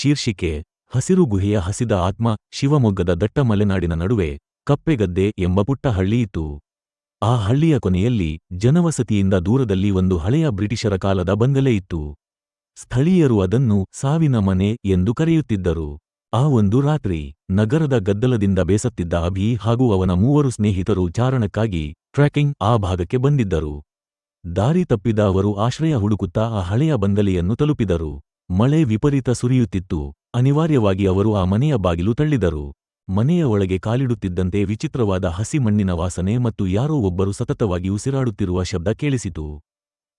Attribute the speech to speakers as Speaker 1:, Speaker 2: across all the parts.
Speaker 1: ಶೀರ್ಷಿಕೆ, ಹಸಿರು ಗುಹೆಯ ಹಸಿದ ಆತ್ಮ, ಶಿವಮೊಗ್ಗದ ದಟ್ಟ ಮಲೆನಾಡಿನ ನಡುವೆ ಕಪ್ಪೆಗದ್ದೆ ಎಂಬ ಪುಟ್ಟ ಹಳ್ಳಿಯಿತ್ತು ಆ ಹಳ್ಳಿಯ ಕೊನೆಯಲ್ಲಿ ಜನವಸತಿಯಿಂದ ದೂರದಲ್ಲಿ ಒಂದು ಹಳೆಯ ಬ್ರಿಟಿಷರ ಕಾಲದ ಬಂಗಲೆ ಇತ್ತು. ಸ್ಥಳೀಯರು ಅದನ್ನು ಸಾವಿನ ಮನೆ ಎಂದು ಕರೆಯುತ್ತಿದ್ದರು. ಆ ಒಂದು ರಾತ್ರಿ ನಗರದ ಗದ್ದಲದಿಂದ ಬೇಸತ್ತಿದ್ದ ಅಭಿ ಹಾಗೂ ಅವನ ಮೂವರು ಸ್ನೇಹಿತರು ಚಾರಣಕ್ಕಾಗಿ ಟ್ರ್ಯಾಕಿಂಗ್ ಆ ಭಾಗಕ್ಕೆ ಬಂದಿದ್ದರು. ದಾರಿ ತಪ್ಪಿದ ಅವರು ಆಶ್ರಯ ಹುಡುಕುತ್ತಾ ಆ ಹಳೆಯ ಬಂಗಲೆಯನ್ನು ತಲುಪಿದರು. ಮಳೆ ವಿಪರೀತ ಸುರಿಯುತ್ತಿತ್ತು. ಅನಿವಾರ್ಯವಾಗಿ ಅವರು ಆ ಮನೆಯ ಬಾಗಿಲು ತಳ್ಳಿದರು. ಮನೆಯ ಒಳಗೆ ಕಾಲಿಡುತ್ತಿದ್ದಂತೆ ವಿಚಿತ್ರವಾದ ಹಸಿ ಮಣ್ಣಿನ ವಾಸನೆ ಮತ್ತು ಯಾರೋ ಒಬ್ಬರು ಸತತವಾಗಿ ಉಸಿರಾಡುತ್ತಿರುವ ಶಬ್ದ ಕೇಳಿಸಿತು.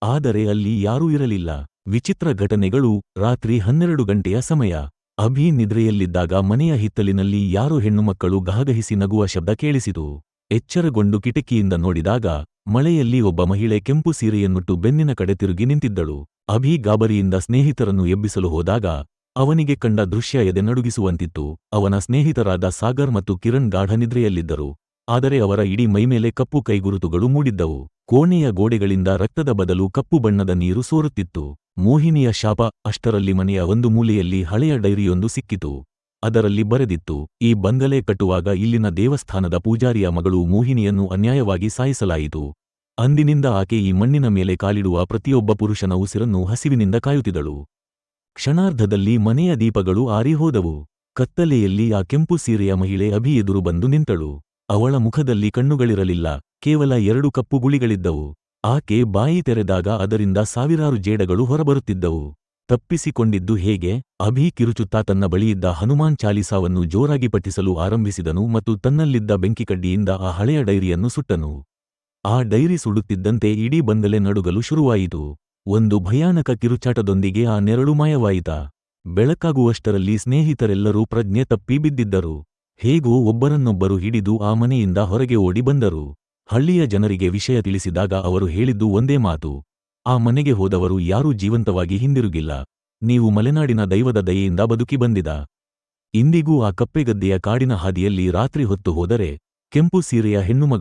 Speaker 1: ಆದರೆ ಅಲ್ಲಿ ಯಾರೂ ಇರಲಿಲ್ಲ. ವಿಚಿತ್ರ ಘಟನೆಗಳು ರಾತ್ರಿ ಹನ್ನೆರಡು ಗಂಟೆಯ ಸಮಯ. ಅಭಿ ನಿದ್ರೆಯಲ್ಲಿದ್ದಾಗ ಮನೆಯ ಹಿತ್ತಲಿನಲ್ಲಿ ಯಾರೋ ಹೆಣ್ಣುಮಕ್ಕಳು ಗಹಗಹಿಸಿ ನಗುವ ಶಬ್ದ ಕೇಳಿಸಿತು. ಎಚ್ಚರಗೊಂಡು ಕಿಟಕಿಯಿಂದ ನೋಡಿದಾಗ ಮಳೆಯಲ್ಲಿ ಒಬ್ಬ ಮಹಿಳೆ ಕೆಂಪು ಸೀರೆಯನ್ನುಟ್ಟು ಬೆನ್ನಿನ ಕಡೆ ತಿರುಗಿ ನಿಂತಿದ್ದಳು. ಅಭಿ ಗಾಬರಿಯಿಂದ ಸ್ನೇಹಿತರನ್ನು ಎಬ್ಬಿಸಲು ಹೋದಾಗ ಅವನಿಗೆ ಕಂಡ ದೃಶ್ಯ ಎದೆ ನಡುಗಿಸುವಂತಿತ್ತು. ಅವನ ಸ್ನೇಹಿತರಾದ ಸಾಗರ್ ಮತ್ತು ಕಿರಣ್ ಗಾಢ ನಿದ್ರೆಯಲ್ಲಿದ್ದರು. ಆದರೆ ಅವರ ಇಡೀ ಮೈಮೇಲೆ ಕಪ್ಪು ಕೈಗುರುತುಗಳು ಮೂಡಿದ್ದವು. ಕೋಣೆಯ ಗೋಡೆಗಳಿಂದ ರಕ್ತದ ಬದಲು ಕಪ್ಪು ಬಣ್ಣದ ನೀರು ಸೋರುತ್ತಿತ್ತು. ಮೋಹಿನಿಯ ಶಾಪ ಅಷ್ಟರಲ್ಲಿ ಮನೆಯ ಒಂದು ಮೂಲೆಯಲ್ಲಿ ಹಳೆಯ ಡೈರಿಯೊಂದು ಸಿಕ್ಕಿತು. ಅದರಲ್ಲಿ ಬರೆದಿತ್ತು, ಈ ಬಂಗಲೆ ಕಟ್ಟುವಾಗ ಇಲ್ಲಿನ ದೇವಸ್ಥಾನದ ಪೂಜಾರಿಯ ಮಗಳು ಮೋಹಿನಿಯನ್ನು ಅನ್ಯಾಯವಾಗಿ ಸಾಯಿಸಲಾಯಿತು. ಅಂದಿನಿಂದ ಆಕೆ ಈ ಮಣ್ಣಿನ ಮೇಲೆ ಕಾಲಿಡುವ ಪ್ರತಿಯೊಬ್ಬ ಪುರುಷನ ಉಸಿರನ್ನು ಹಸಿವಿನಿಂದ ಕಾಯುತ್ತಿದ್ದಳು. ಕ್ಷಣಾರ್ಧದಲ್ಲಿ ಮನೆಯ ದೀಪಗಳು ಆರಿಹೋದವು ಕತ್ತಲೆಯಲ್ಲಿ ಆ ಕೆಂಪು ಸೀರೆಯ ಮಹಿಳೆ ಅಭಿ ಎದುರು ಬಂದು ನಿಂತಳು. ಅವಳ ಮುಖದಲ್ಲಿ ಕಣ್ಣುಗಳಿರಲಿಲ್ಲ, ಕೇವಲ ಎರಡು ಕಪ್ಪು ಗುಳಿಗಳಿದ್ದವು. ಆಕೆ ಬಾಯಿ ತೆರೆದಾಗ ಅದರಿಂದ ಸಾವಿರಾರು ಜೇಡಗಳು ಹೊರಬರುತ್ತಿದ್ದವು. ತಪ್ಪಿಸಿಕೊಂಡಿದ್ದು ಹೇಗೆ? ಅಭಿ ಕಿರುಚುತ್ತಾ ತನ್ನ ಬಳಿಯಿದ್ದ ಹನುಮಾನ್ ಚಾಲಿಸಾವನ್ನು ಜೋರಾಗಿ ಪಠಿಸಲು ಆರಂಭಿಸಿದನು ಮತ್ತು ತನ್ನಲ್ಲಿದ್ದ ಬೆಂಕಿಕಡ್ಡಿಯಿಂದ ಆ ಹಳೆಯ ಡೈರಿಯನ್ನು ಸುಟ್ಟನು. ಆ ಡೈರಿ ಸುಡುತ್ತಿದ್ದಂತೆ ಇಡೀ ಬಂದಲೆ ನಡುಗಲು ಶುರುವಾಯಿತು. ಒಂದು ಭಯಾನಕ ಕಿರುಚಾಟದೊಂದಿಗೆ ಆ ನೆರಳು ಮಾಯವಾಯಿತ. ಬೆಳಕಾಗುವಷ್ಟರಲ್ಲಿ ಸ್ನೇಹಿತರೆಲ್ಲರೂ ಪ್ರಜ್ಞೆ ತಪ್ಪಿ ಬಿದ್ದಿದ್ದರು. ಹೇಗೋ ಒಬ್ಬರನ್ನೊಬ್ಬರು ಹಿಡಿದು ಆ ಮನೆಯಿಂದ ಹೊರಗೆ ಓಡಿ ಬಂದರು. ಹಳ್ಳಿಯ ಜನರಿಗೆ ವಿಷಯ ತಿಳಿಸಿದಾಗ ಅವರು ಹೇಳಿದ್ದು ಒಂದೇ ಮಾತು. ಆ ಮನೆಗೆ ಹೋದವರು ಯಾರೂ ಜೀವಂತವಾಗಿ ಹಿಂದಿರುಗಿಲ್ಲ. ನೀವು ಮಲೆನಾಡಿನ ದೈವದ ದಯೆಯಿಂದ ಬದುಕಿ ಬಂದಿದ. ಇಂದಿಗೂ ಆ ಕಪ್ಪೆಗದ್ದೆಯ ಕಾಡಿನ ಹಾದಿಯಲ್ಲಿ ರಾತ್ರಿ ಹೊತ್ತು ಹೋದರೆ ಕೆಂಪು ಸೀರೆಯ ಹೆಣ್ಣುಮಗ